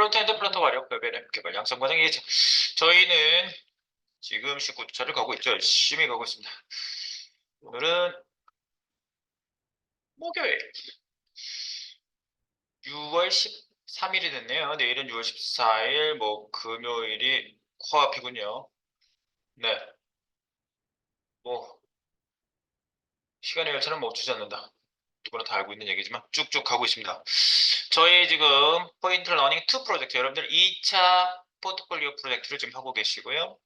프론트엔드 플러터 화력 웹앱 개발 양성 과정이 죠 저희는 지금 19주차를 가고 있죠. 열심히 가고 있습니다. 오늘은 목요일 6월 13일이 됐네요. 내일은 6월 14일, 뭐 금요일이 코앞이군요. 네. 뭐 시간의 열차는 멈추지 않는다. 누구나 다 알고 있는 얘기지만 쭉쭉 가고 있습니다. 저희 지금 포인트 러닝 2 프로젝트 여러분들 2차 포트폴리오 프로젝트를 지금 하고 계시고요.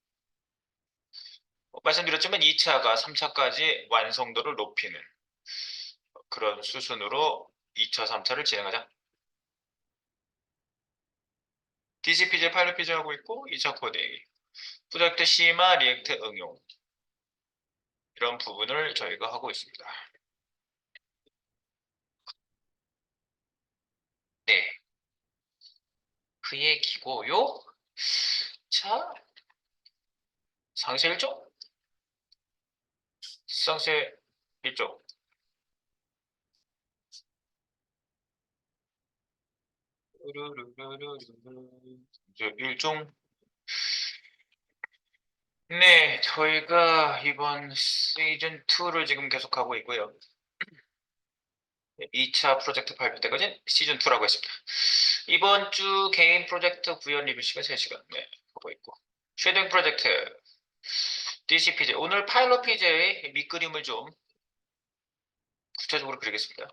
어, 말씀드렸지만 2차가 3차까지 완성도를 높이는 그런 수순으로 2차, 3차를 진행하자. DCPJ 파일럿 피즈 하고 있고 2차 코딩, 프로젝트 시마 리액트 응용 이런 부분을 저희가 하고 있습니다. 네. 그 얘기고요. 자, 상세 1조. 상세 1조. 이제 일종 네, 저희가 이번 시즌 2를 지금 계속하고 있고요. 2차 프로젝트 발표 때까지 시즌 2라고 했습니다. 이번 주 개인 프로젝트 구현 리뷰 시간 3시간 네, 하고 있고 쉐딩 프로젝트 DCPJ 오늘 파일럿 PJ 밑그림을 좀 구체적으로 그리겠습니다.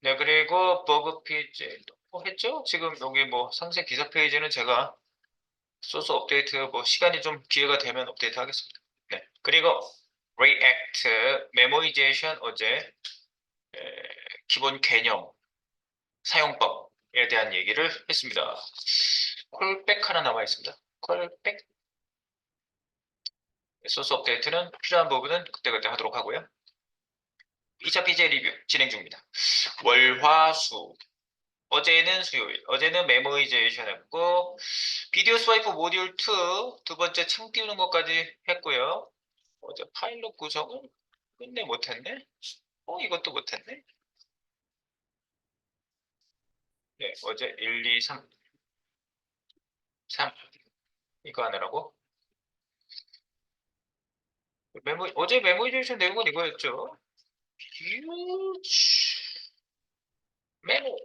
네, 그리고 버그 PJ 뭐 했죠? 지금 여기 뭐 상세 기사 페이지는 제가 소스 업데이트 뭐 시간이 좀 기회가 되면 업데이트 하겠습니다. 네, 그리고 React 메모이제이션 어제 에, 기본 개념 사용법에 대한 얘기를 했습니다. 콜백 하나 남아 있습니다. 콜백 소스 업데이트는 필요한 부분은 그때그때 하도록 하고요. 2차 PJ 리뷰 진행 중입니다. 월화수 어제는 수요일, 어제는 메모이제이션 했고 비디오 스와이프 모듈 2 두 번째 창 띄우는 것까지 했고요. 어제 파일럿 구성을 끝내 못했네. 어 이것도 못했네. 네, 어제 1, 2, 3, 3 이거 하느라고. 메모 어제 메모이제이션 내용은 이거였죠. 휴지. 메모.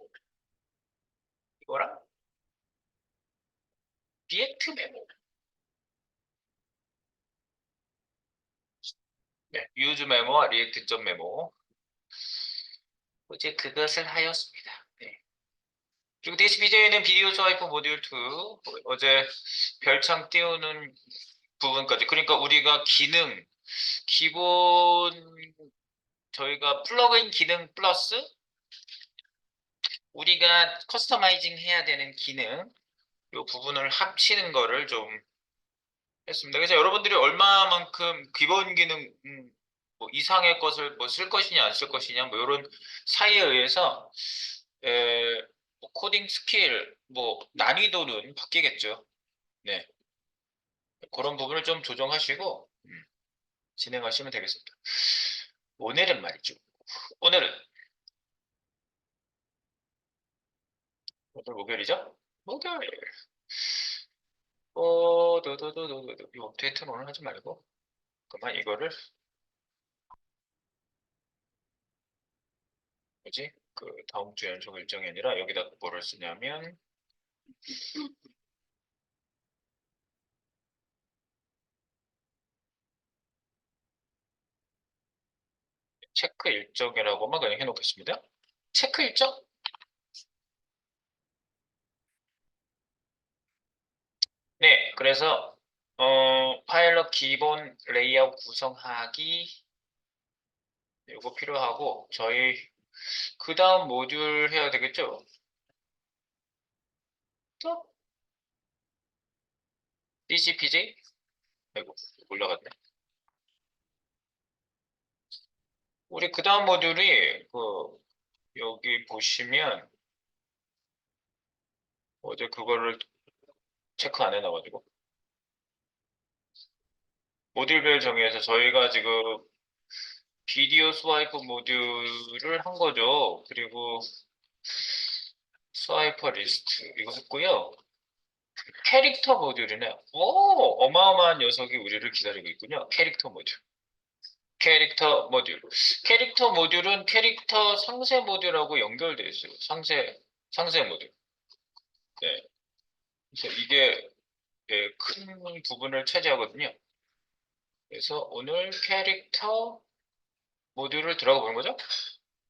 이거랑 리액트 메모. 네, 유즈 메모와 리액트 점 메모. 어제 그것을 하였습니다. 네. 그리고 DSPJ는 비디오 스와이프 모듈 2 어제 별창 띄우는 부분까지 그러니까 우리가 기능 기본 저희가 플러그인 기능 플러스 우리가 커스터마이징 해야 되는 기능 이 부분을 합치는 거를 좀 했습니다. 그래서 여러분들이 얼마만큼 기본 기능 음, 뭐 이상의 것을 뭐 쓸 것이냐 안 쓸 것이냐 뭐 이런 사이에 의해서 에, 뭐 코딩 스킬 뭐 난이도는 바뀌겠죠. 네. 그런 부분을 좀 조정하시고 음, 진행하시면 되겠습니다. 오늘은 말이죠. 오늘은 오늘 목요일이죠? 목요일. 어, 도도도도도 이 업데이트는 오늘 하지 말고 그만 이거를 뭐지? 그 다음 주 연속 일정이 아니라 여기다 뭐를 쓰냐면 체크 일정이라고만 그냥 해놓겠습니다. 체크 일정? 네, 그래서 어, 파일럿 기본 레이아웃 구성하기 이거 필요하고 저희 그 다음 모듈 해야 되겠죠? 또 DCPJ? 아이고 올라갔네. 우리 그 다음 모듈이 그 여기 보시면 어제 그거를 체크 안 해놔가지고 모듈별 정의에서 저희가 지금 비디오 스와이프 모듈을 한 거죠. 그리고 스와이퍼 리스트 이거 했고요. 캐릭터 모듈이네. 오, 어마어마한 녀석이 우리를 기다리고 있군요. 캐릭터 모듈. 캐릭터 모듈. 캐릭터 모듈은 캐릭터 상세 모듈하고 연결되어 있어요. 상세, 상세 모듈. 네. 그래서 이게 예, 큰 부분을 차지하거든요. 그래서 오늘 캐릭터 모듈을 들어가 보는 거죠.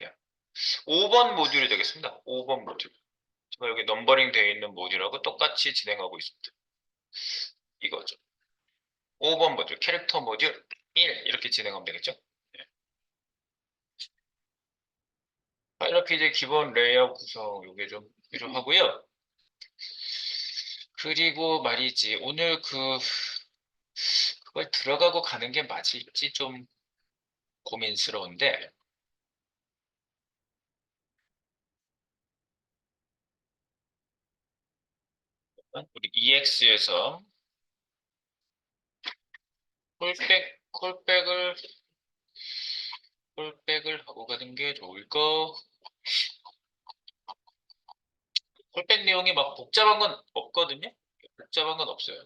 예. 5번 모듈이 되겠습니다. 5번 모듈. 제가 여기 넘버링 되어 있는 모듈하고 똑같이 진행하고 있습니다. 이거죠. 5번 모듈, 캐릭터 모듈 1 이렇게 진행하면 되겠죠. 예. 파일럿 PJ 기본 레이아웃 구성 요게 좀 필요하고요. 그리고 말이지 오늘 그 그걸 들어가고 가는 게 맞을지 좀 고민스러운데 우리 EX에서 콜백 콜백을 콜백을 하고 가는 게 좋을까? 콜백 내용이 막 복잡한 건 없거든요. 복잡한 건 없어요.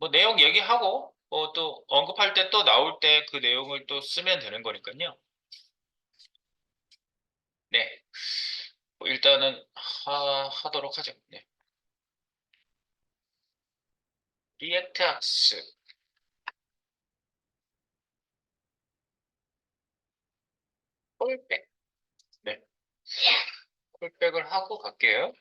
뭐 내용 얘기하고 뭐 또 언급할 때 또 나올 때 그 내용을 또 쓰면 되는 거니까요. 네. 뭐 일단은 하, 하도록 하죠. 네. 리액트 학습. 콜백. 네. 콜백을 하고 갈게요.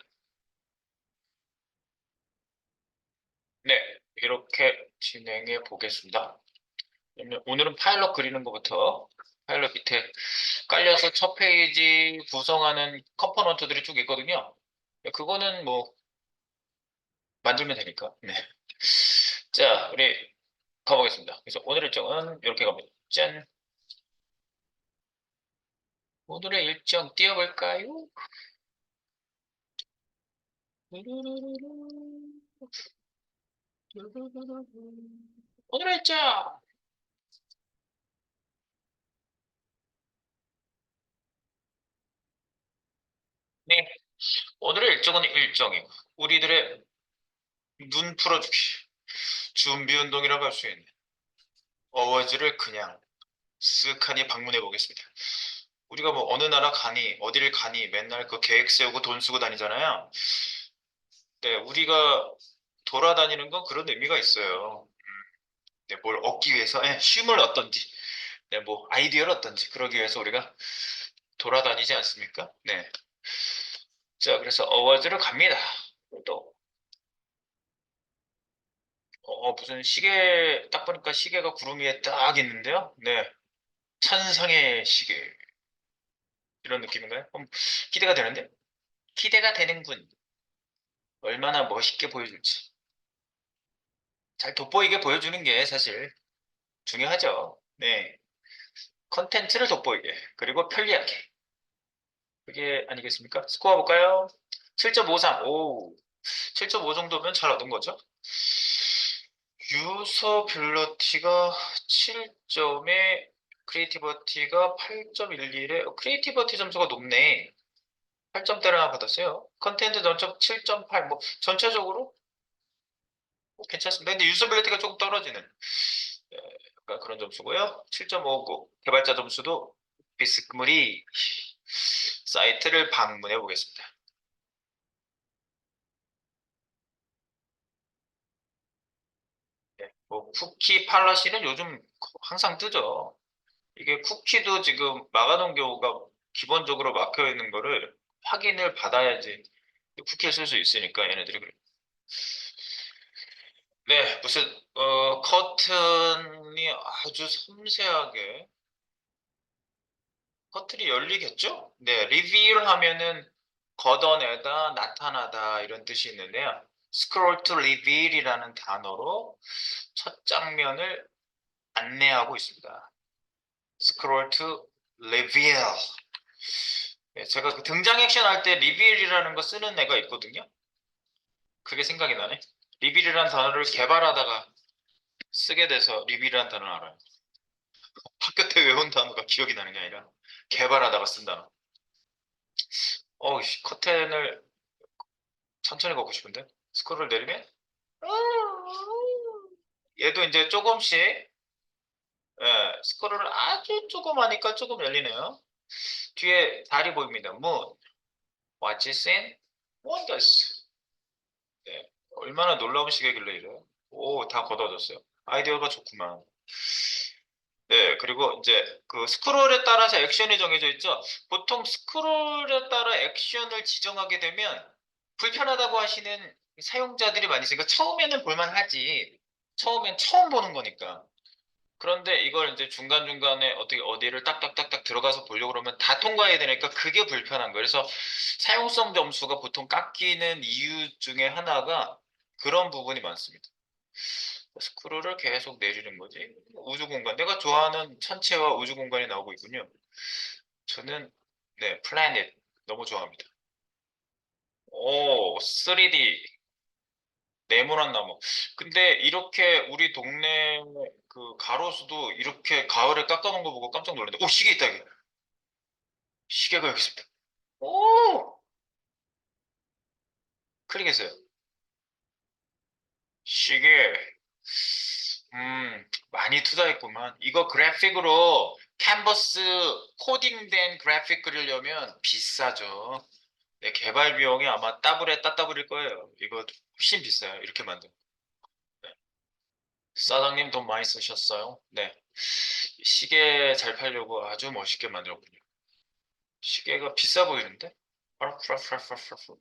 네, 이렇게 진행해 보겠습니다. 오늘은 파일럿 그리는 것부터 파일럿 밑에 깔려서 첫 페이지 구성하는 컴포넌트들이 쭉 있거든요. 네, 그거는 뭐 만들면 되니까. 네. 자, 우리 가보겠습니다. 그래서 오늘 일정은 이렇게 갑니다. 짠. 오늘의 일정 띄워볼까요? 일정! 네, 오늘의 일정은 일정이고 우리들의 눈 풀어주기 준비 운동이라고 할 수 있는 어워즈를 그냥 쓱하니 방문해 보겠습니다. 우리가 뭐 어느 나라 가니 어디를 가니 맨날 그 계획 세우고 돈 쓰고 다니잖아요. 네, 우리가 돌아다니는 건 그런 의미가 있어요. 음, 네, 뭘 얻기 위해서 예, 쉼을 얻던지, 네, 뭐 아이디어를 얻던지 그러기 위해서 우리가 돌아다니지 않습니까? 네. 자, 그래서 어워즈를 갑니다. 또 어, 무슨 시계 딱 보니까 시계가 구름 위에 딱 있는데요. 네. 천상의 시계. 이런 느낌인가요? 음, 기대가 되는데? 기대가 되는군. 얼마나 멋있게 보여줄지. 잘 돋보이게 보여주는 게 사실 중요하죠. 네. 컨텐츠를 돋보이게. 그리고 편리하게. 그게 아니겠습니까? 스코어 볼까요? 7.53. 오. 7.5 정도면 잘 얻은 거죠? 유서빌러티가 7점에 크리에이티버티가 8.11에 크리에이티버티 점수가 높네. 8점대를 받았어요. 컨텐츠 점점 7.8. 뭐 전체적으로 뭐 괜찮습니다. 근데 유서빌리티가 조금 떨어지는 예, 약간 그런 점수고요. 7.59. 개발자 점수도 비스무리 사이트를 방문해 보겠습니다. 네, 뭐 쿠키 팔러시는 요즘 항상 뜨죠. 이게 쿠키도 지금 막아놓은 경우가 기본적으로 막혀 있는 거를 확인을 받아야지 쿠키를 쓸 수 있으니까 얘네들이 그래. 네, 무슨 어, 커튼이 아주 섬세하게 커튼이 열리겠죠? 네, 리뷰를 하면은 걷어내다, 나타나다 이런 뜻이 있는데요. scroll to reveal이라는 단어로 첫 장면을 안내하고 있습니다. scroll to reveal. 네, 제가 그 등장 액션 할 때 reveal이라는 거 쓰는 애가 있거든요. 그게 생각이 나네. Reveal이라는 단어를 개발하다가 쓰게 돼서 reveal이라는 단어를 알아요. 끝에 외운 단어가 기억이 나는 게 아니라 개발하다가 쓴 단어. 어우, 씨, 커튼을 천천히 걷고 싶은데? 스크롤 내리면? 얘도 이제 조금씩, 예, 스크롤을 아주 조금 하니까 조금 열리네요. 뒤에 달이 보입니다. moon. What is in wonders. 네, 얼마나 놀라운 시계길래 이래요? 오, 다 걷어졌어요. 아이디어가 좋구만. 네, 그리고 이제 그 스크롤에 따라서 액션이 정해져 있죠. 보통 스크롤에 따라 액션을 지정하게 되면 불편하다고 하시는 사용자들이 많이 있으니까 처음에는 볼만하지. 처음엔 처음 보는 거니까. 그런데 이걸 이제 중간중간에 어떻게 어디를 딱딱딱딱 들어가서 보려고 그러면 다 통과해야 되니까 그게 불편한 거예요. 그래서 사용성 점수가 보통 깎이는 이유 중에 하나가 그런 부분이 많습니다. 스크롤을 계속 내리는 거지. 우주 공간. 내가 좋아하는 천체와 우주 공간이 나오고 있군요. 저는 네, 플래닛 너무 좋아합니다. 오, 3D 네모난 나무. 근데 이렇게 우리 동네 그 가로수도 이렇게 가을에 깎아놓은 거 보고 깜짝 놀랐는데, 오, 시계 있다, 이게. 시계가 여기 있습니다. 오! 클릭했어요. 시계. 음, 많이 투자했구만. 이거 그래픽으로 캔버스 코딩된 그래픽 그리려면 비싸죠. 네, 개발 비용이 아마 따블에 따따블일 거예요. 이거 훨씬 비싸요. 이렇게 만든. 네. 사장님 돈 많이 쓰셨어요? 네. 시계 잘 팔려고 아주 멋있게 만들었군요. 시계가 비싸 보이는데?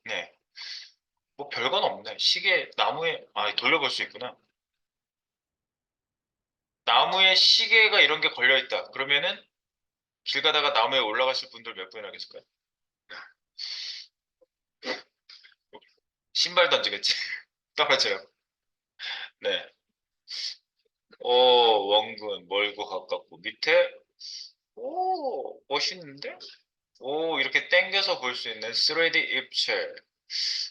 네. 뭐 별건 없네. 시계 나무에 아 돌려볼 수 있구나. 나무에 시계가 이런 게 걸려 있다. 그러면은 길 가다가 나무에 올라가실 분들 몇 분이나 계실까요? 신발 던지겠지. 떨어져요. 네. 오, 원근, 멀고 가깝고, 밑에, 오, 멋있는데? 오, 이렇게 당겨서 볼 수 있는 3D 입체.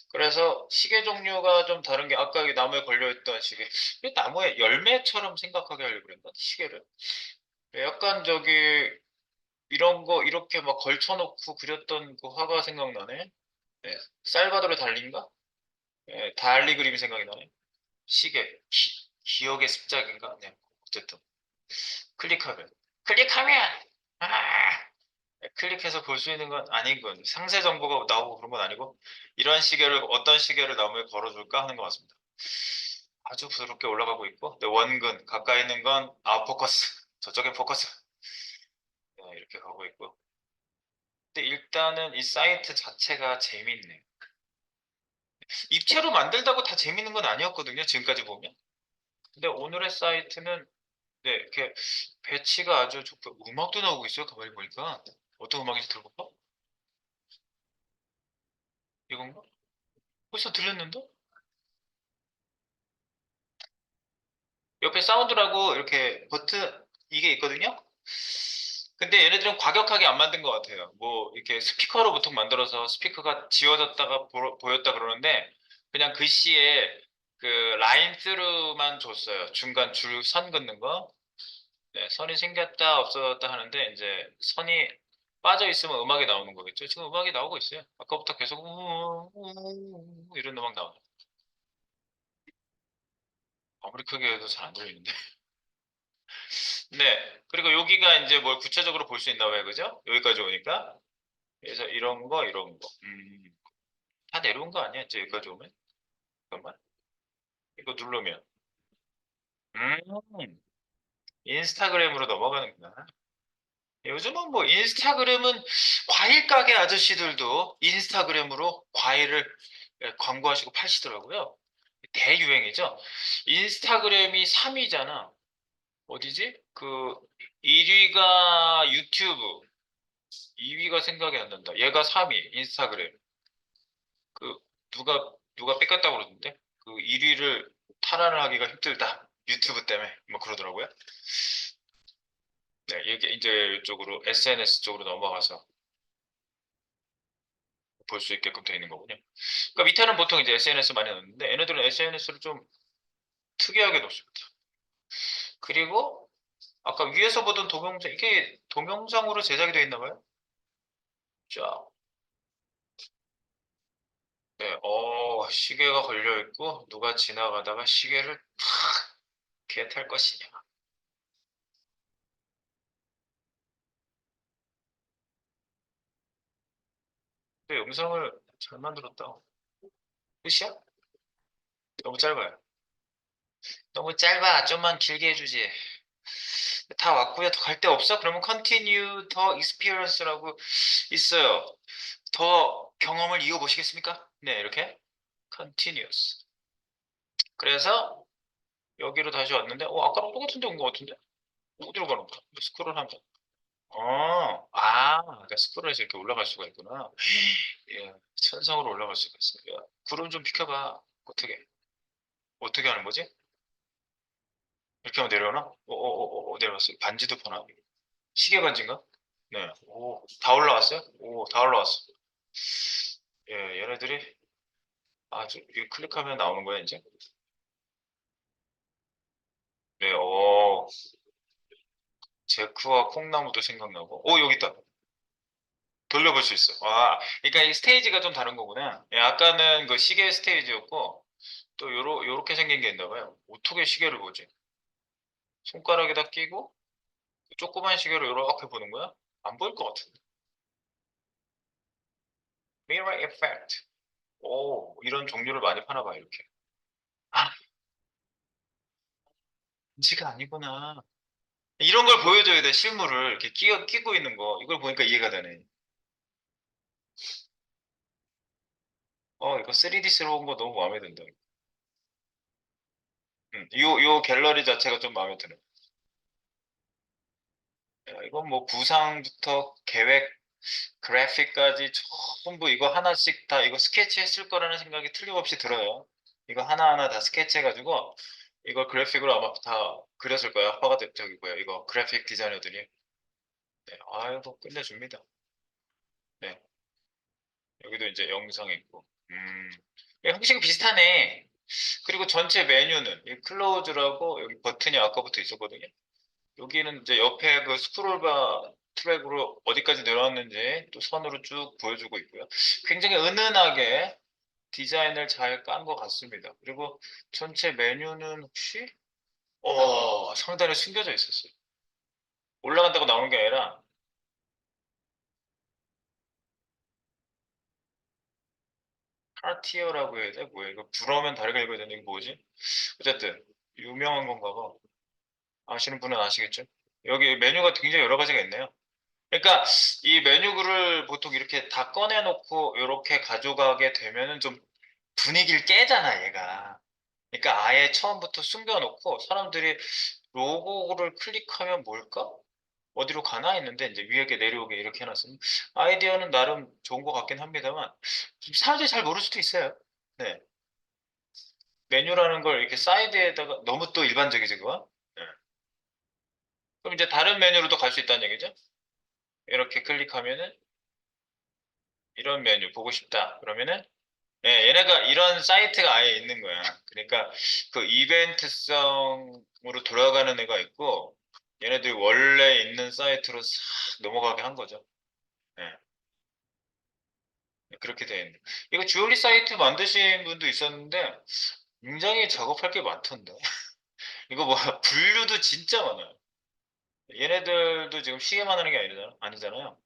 그래서 시계 종류가 좀 다른 게 아까 나무에 걸려있던 시계. 이 나무에 열매처럼 생각하게 하려고 그랬나? 시계를. 약간 저기, 이런 거 이렇게 막 걸쳐놓고 그렸던 그 화가 생각나네. 네, 살바도르 달리인가? 네, 달리 그림이 생각이 나네. 시계, 기, 기억의 습작인가? 네, 어쨌든 클릭하면, 클릭하면, 아, 네, 클릭해서 볼 수 있는 건 아니군. 상세 정보가 나오고 그런 건 아니고 이런 시계를 어떤 시계를 나무에 걸어줄까 하는 것 같습니다. 아주 부드럽게 올라가고 있고, 네, 원근 가까이 있는 건 아웃포커스, 저쪽에 포커스. 네, 이렇게 가고 있고. 근데 일단은 이 사이트 자체가 재밌네. 입체로 만들다고 다 재밌는 건 아니었거든요. 지금까지 보면. 근데 오늘의 사이트는 네, 이렇게 배치가 아주 좋고 음악도 나오고 있어요. 가만히 보니까 어떤 음악인지 들어볼까? 이건가? 벌써 들렸는데? 옆에 사운드라고 이렇게 버튼 이게 있거든요. 근데 얘네들은 과격하게 안 만든 것 같아요. 뭐 이렇게 스피커로 보통 만들어서 스피커가 지워졌다가 보, 보였다 그러는데 그냥 글씨에 그 라인 스루만 줬어요. 중간 줄 선 긋는 거. 네, 선이 생겼다 없어졌다 하는데 이제 선이 빠져 있으면 음악이 나오는 거겠죠. 지금 음악이 나오고 있어요. 아까부터 계속 이런 음악 나오죠. 아무리 크게 해도 잘 안 들리는데. 네. 그리고 여기가 이제 뭘 구체적으로 볼 수 있나 봐요. 그죠? 여기까지 오니까. 그래서 이런 거, 이런 거. 음. 다 내려온 거 아니야? 이제 여기까지 오면? 잠깐만. 이거 누르면. 음. 인스타그램으로 넘어가는구나. 요즘은 뭐 인스타그램은 과일 가게 아저씨들도 인스타그램으로 과일을 예, 광고하시고 파시더라고요. 대유행이죠. 인스타그램이 3위잖아. 어디지? 그 1위가 유튜브, 2위가 생각이 안 난다. 얘가 3위, 인스타그램. 그 누가 누가 뺏겼다고 그러던데? 그 1위를 탈환을 하기가 힘들다. 유튜브 때문에 뭐 그러더라고요. 네, 이게 이제 이쪽으로 SNS 쪽으로 넘어가서 볼 수 있게끔 되어 있는 거군요. 그러니까 밑에는 보통 이제 SNS 많이 넣는데 얘네들은 SNS를 좀 특이하게 놓습니다. 그리고 아까 위에서 보던 동영상, 이게 동영상으로 제작이 되어 있나 봐요? 자. 네, 어, 시계가 걸려 있고, 누가 지나가다가 시계를 탁 개탈 것이냐. 근데 영상을 잘 만들었다. 끝이야? 너무 짧아요. 너무 짧아. 좀만 길게 해주지. 다 왔고요. 더 갈 데 없어? 그러면 continue 더 experience라고 있어요. 더 경험을 이어보시겠습니까? 네, 이렇게 continuous. 그래서 여기로 다시 왔는데, 어, 아까랑 똑같은 데 온 것 같은데? 어디로 가는 거야? 스크롤 한 번. 어, 아, 그러니까 스크롤에서 이렇게 올라갈 수가 있구나. 예, 천성으로 올라갈 수가 있어요. 야, 구름 좀 비켜봐. 어떻게? 어떻게 하는 거지? 이렇게 하면 내려오나? 어, 어, 어, 어, 내려왔어. 반지도 보나? 시계 반지인가? 네. 오, 다 올라왔어요? 오, 다 올라왔어. 예, 얘네들이 아주 이거 클릭하면 나오는 거야, 이제. 네, 어, 제크와 콩나무도 생각나고. 오, 여기 있다. 돌려볼 수 있어. 아, 그러니까 이 스테이지가 좀 다른 거구나. 예, 아까는 그 시계 스테이지였고, 또 요러, 요렇게 생긴 게 있나 봐요. 어떻게 시계를 보지? 손가락에다 끼고, 조그만 시계로 이렇게 보는 거야? 안 보일 것 같은데. Mirror effect. 오, 이런 종류를 많이 파나 봐, 이렇게. 아, 반지가 아니구나. 이런 걸 보여줘야 돼, 실물을. 이렇게 끼, 끼고 있는 거. 이걸 보니까 이해가 되네. 어, 이거 3D스러운 거 너무 마음에 든다. 음, 요, 요 갤러리 자체가 좀 마음에 드네. 야, 이건 뭐 구상부터 계획, 그래픽까지 전부 이거 하나씩 다 이거 스케치 했을 거라는 생각이 틀림없이 들어요. 이거 하나하나 다 스케치 해가지고 이걸 그래픽으로 아마 다 그렸을 거예요. 화가 뭐야 이거 그래픽 디자이너들이. 네, 아이고 끝내줍니다. 네, 여기도 이제 영상 있고. 음, 예, 형식이 비슷하네. 그리고 전체 메뉴는 이 클로즈라고 여기 버튼이 아까부터 있었거든요. 여기는 이제 옆에 그 스크롤바 트랙으로 어디까지 내려왔는지 또 선으로 쭉 보여주고 있고요. 굉장히 은은하게 디자인을 잘 깐 것 같습니다. 그리고 전체 메뉴는 혹시 어, 상단에 숨겨져 있었어요. 올라간다고 나오는 게 아니라 카티어라고 해야 돼? 뭐야? 이거 불어면 다르게 읽어야 되는 게 뭐지? 어쨌든 유명한 건가 봐. 아시는 분은 아시겠죠? 여기 메뉴가 굉장히 여러 가지가 있네요. 그러니까 이 메뉴를 보통 이렇게 다 꺼내놓고 이렇게 가져가게 되면은 좀 분위기를 깨잖아, 얘가. 그러니까 아예 처음부터 숨겨놓고 사람들이 로고를 클릭하면 뭘까? 어디로 가나 했는데 이제 위에 내려오게 이렇게 해놨으면 아이디어는 나름 좋은 것 같긴 합니다만 좀 사람들이 잘 모를 수도 있어요. 네. 메뉴라는 걸 이렇게 사이드에다가 너무 또 일반적이지 그거? 네. 그럼 이제 다른 메뉴로도 갈 수 있다는 얘기죠? 이렇게 클릭하면은 이런 메뉴 보고 싶다. 그러면은 예, 얘네가 이런 사이트가 아예 있는 거야. 그러니까 그 이벤트성으로 돌아가는 애가 있고 얘네들이 원래 있는 사이트로 싹 넘어가게 한 거죠. 예. 그렇게 돼 있는. 이거 주얼리 사이트 만드신 분도 있었는데 굉장히 작업할 게 많던데. 이거 뭐 분류도 진짜 많아요. 얘네들도 지금 시계만 하는 게 아니잖아, 아니잖아요.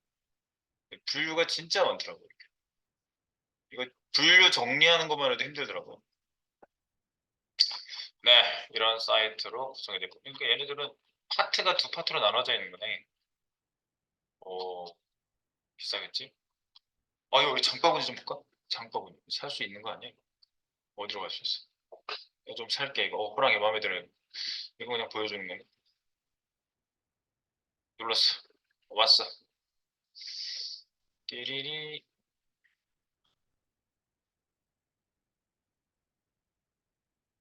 분류가 진짜 많더라고요. 이거 분류 정리하는 것만 해도 힘들더라고. 네, 이런 사이트로 구성이 됐고. 그러니까 얘네들은 파트가 두 파트로 나눠져 있는 거네. 오, 비싸겠지? 아, 우리 장바구니 좀 볼까? 장바구니. 살 수 있는 거 아니야? 어디로 갈 수 있어? 좀 살게, 이거. 어, 호랑이 마음에 들어요. 이거 그냥 보여주는 거네. 눌렀어. 왔어. 띠리리.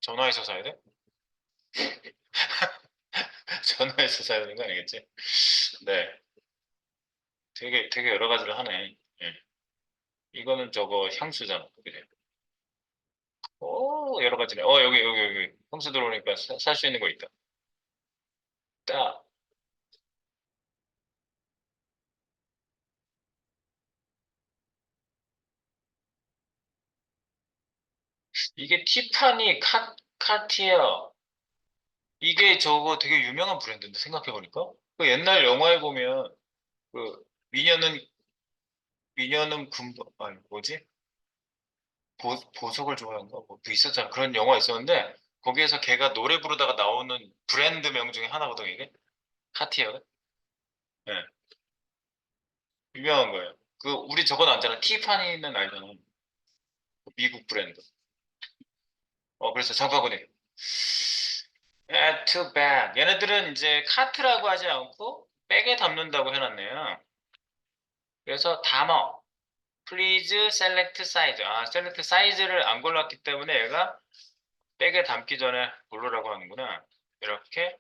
전화해서 사야 돼? 전화해서 사야 되는 거 아니겠지? 네. 되게, 되게 여러 가지를 하네. 예. 이거는 저거 향수잖아. 그래. 오, 여러 가지네. 어, 여기, 여기, 여기. 향수 들어오니까 살 수 있는 거 있다. 딱. 이게 티파니 카, 카티어. 이게 저거 되게 유명한 브랜드인데, 생각해보니까. 그 옛날 영화에 보면, 그, 미녀는, 미녀는 군복, 아니, 뭐지? 보, 보석을 좋아한가? 뭐, 그 있었잖아. 그런 영화 있었는데, 거기에서 걔가 노래 부르다가 나오는 브랜드 명 중에 하나거든, 이게. 카티어가. 네. 유명한 거예요. 그, 우리 저건 알잖아. 티파니는 알잖아. 미국 브랜드. 어, 그래서 장바구니. 아, too bad. 얘네들은 이제 카트라고 하지 않고 백에 담는다고 해놨네요. 그래서 담어. Please select size. 아, select size를 안 골랐기 때문에 얘가 백에 담기 전에 고르라고 하는구나. 이렇게.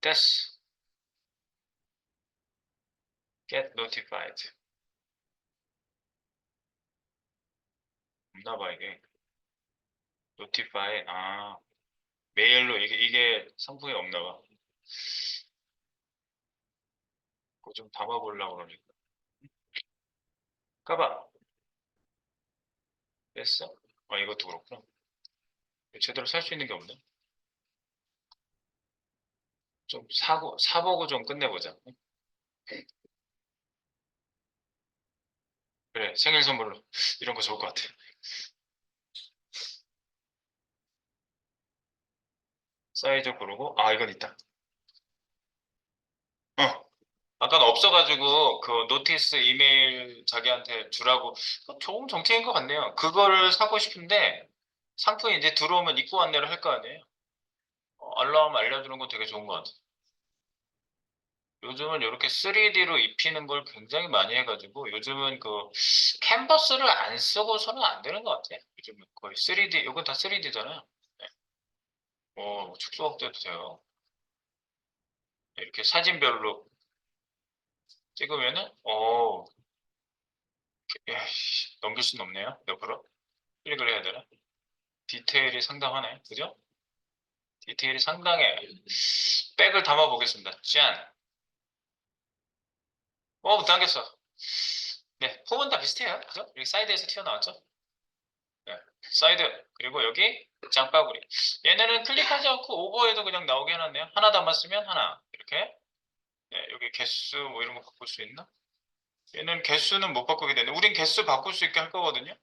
됐어. Get notified. 없나 봐, 이게. Notify. 아, 메일로 이게, 이게 상품이 없나 봐. 그거 좀 담아보려고 그러니까. 까봐. 됐어? 아, 이것도 그렇구나. 제대로 살 수 있는 게 없네. 좀 사고, 사보고 좀 끝내보자. 그래, 생일 선물로. 이런 거 좋을 것 같아. 사이즈 고르고, 아, 이건 있다. 어. 아까는 없어가지고, 그, 노티스 이메일 자기한테 주라고, 어, 좋은 정책인 것 같네요. 그거를 사고 싶은데, 상품이 이제 들어오면 입고 안내를 할 거 아니에요? 어, 알람 알려주는 거 되게 좋은 것 같아. 요즘은 이렇게 3D로 입히는 걸 굉장히 많이 해가지고, 요즘은 그, 캔버스를 안 쓰고서는 안 되는 것 같아. 요즘은 거의 3D, 이건 다 3D잖아요. 어, 축소각도해도 돼요. 이렇게 사진별로 찍으면은, 어, 야, 씨, 넘길 수는 없네요. 옆으로. 클릭을 해야 되나? 디테일이 상당하네. 그죠? 디테일이 상당해. 백을 담아 보겠습니다. 짠. 어, 당겼어. 네, 폼은 다 비슷해요. 그죠? 여기 사이드에서 튀어나왔죠? 네, 사이드. 그리고 여기 장바구니. 얘네는 클릭하지 않고 오버해도 그냥 나오게 해놨네요. 하나 담았으면 하나. 이렇게. 네, 여기 개수 뭐 이런 거 바꿀 수 있나? 얘는 개수는 못 바꾸게 되네. 우린 개수 바꿀 수 있게 할 거거든요.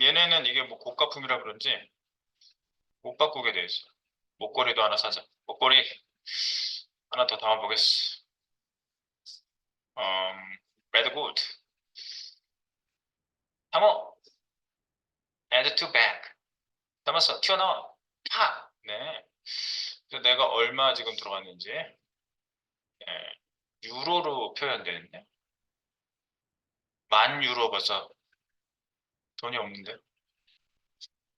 얘네는 이게 뭐 고가품이라 그런지 못 바꾸게 돼 있어. 목걸이도 하나 사자. 목걸이 하나 더 담아보겠어. 음, 레드 골드. 담어. Add to bag. 담았어. 튀어나와. 파. 네. 그래서 내가 얼마 지금 들어갔는지. 예, 유로로 표현되는데. 만 유로 벌써 돈이 없는데.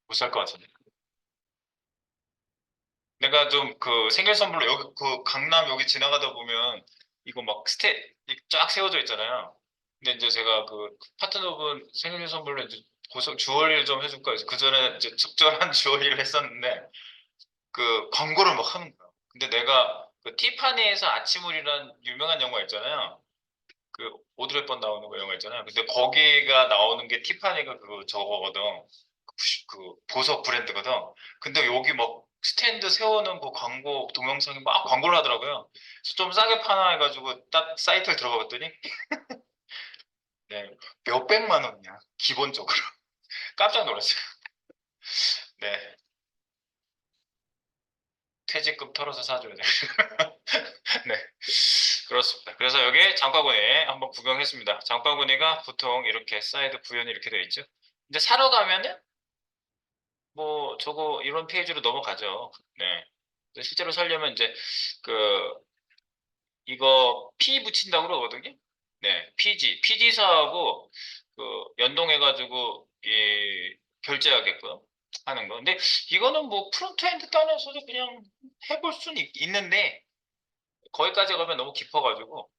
못 살 것 같은데. 내가 좀 그 생일 선물로 여기 그 강남 여기 지나가다 보면 이거 막 스테 쫙 세워져 있잖아요. 근데 이제 제가 그 파트너분 생일 선물로 이제 고속 주얼리를 좀 해줄까 해서 그 전에 이제 적절한 주얼리를 했었는데 그 광고를 막 하는 거야. 근데 내가 그 티파니에서 아침울이라는 유명한 영화 있잖아요. 그 오드리 헵번 나오는 거 영화 있잖아요. 근데 거기가 나오는 게 티파니가 그 저거거든. 그, 그 보석 브랜드거든. 근데 여기 막 스탠드 세워놓은 그 광고 동영상이 막 광고를 하더라고요. 그래서 좀 싸게 파나 해가지고 딱 사이트를 들어가 봤더니 네, 몇백만 원이야. 기본적으로. 깜짝 놀랐어요. 네. 퇴직금 털어서 사줘야 돼. 네. 그렇습니다. 그래서 여기 장바구니 한번 구경했습니다. 장바구니가 보통 이렇게 사이드 구현이 이렇게 되어 있죠. 근데 사러 가면은 뭐 저거 이런 페이지로 넘어가죠. 네. 실제로 살려면 이제 그 이거 P 붙인다고 그러거든요. 네, PG, PG사하고 그 연동해 가지고 이 결제하게끔 하는 거. 근데 이거는 뭐 프론트엔드 떠나서도 그냥 해볼 수는 있, 있는데 거기까지 가면 너무 깊어가지고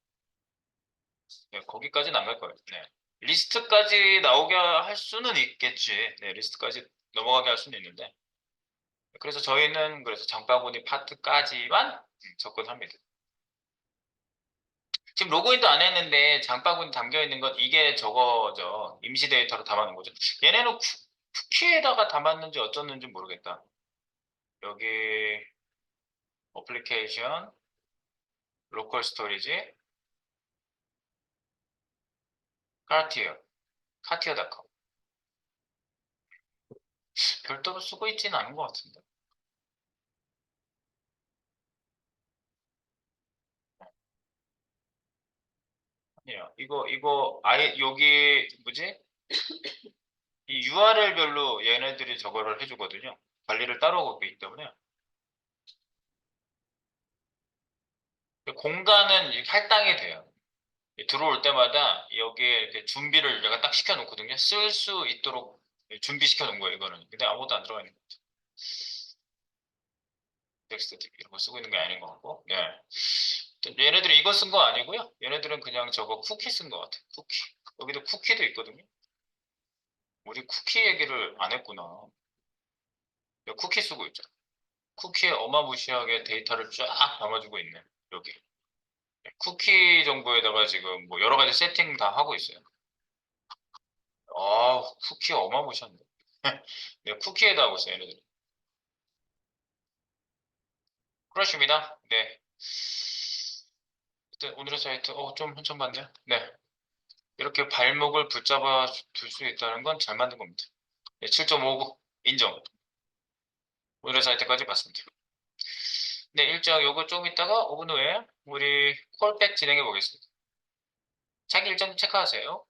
네, 거기까지는 안 갈 거예요. 네. 리스트까지 나오게 할 수는 있겠지. 네, 리스트까지 넘어가게 할 수는 있는데. 그래서 저희는 그래서 장바구니 파트까지만 음, 접근합니다. 지금 로그인도 안 했는데 장바구니 담겨 있는 건 이게 저거죠. 임시 데이터로 담아놓은 거죠. 얘네는 구- 쿠키에다가 담았는지 어쩌는지 모르겠다. 여기 어플리케이션, 로컬 스토리지, 카티어, 카티어.com. 별도로 쓰고 있지는 않은 것 같은데. 아니에요. 이거, 이거, 아예, 여기, 뭐지? 이 URL별로 얘네들이 저거를 해주거든요. 관리를 따로 하고 있기 때문에. 공간은 할당이 돼요. 들어올 때마다 여기에 이렇게 준비를 내가 딱 시켜놓거든요. 쓸 수 있도록 준비시켜 놓은 거예요, 이거는. 근데 아무것도 안 들어가 있는 거죠. 텍스트 이런 거 쓰고 있는 게 아닌 것 같고. 네. 얘네들이 이거 쓴 거 아니고요. 얘네들은 그냥 저거 쿠키 쓴것 같아요. 쿠키. 여기도 쿠키도 있거든요. 우리 쿠키 얘기를 안 했구나. 쿠키 쓰고 있죠. 쿠키에 어마무시하게 데이터를 쫙 담아주고 있네. 여기. 쿠키 정보에다가 지금 뭐 여러 가지 세팅 다 하고 있어요. 아, 쿠키 어마무시한데. 네, 쿠키에다 하고 있어요, 얘네들. 그렇습니다. 네. 일단 오늘의 사이트, 어, 좀 한참 봤네요. 네. 이렇게 발목을 붙잡아 둘 수 있다는 건 잘 만든 겁니다. 네, 7.59 인정. 오늘의 사이트까지 봤습니다. 네, 일정 요거 좀 이따가 5분 후에 우리 콜백 진행해 보겠습니다. 자기 일정 체크하세요.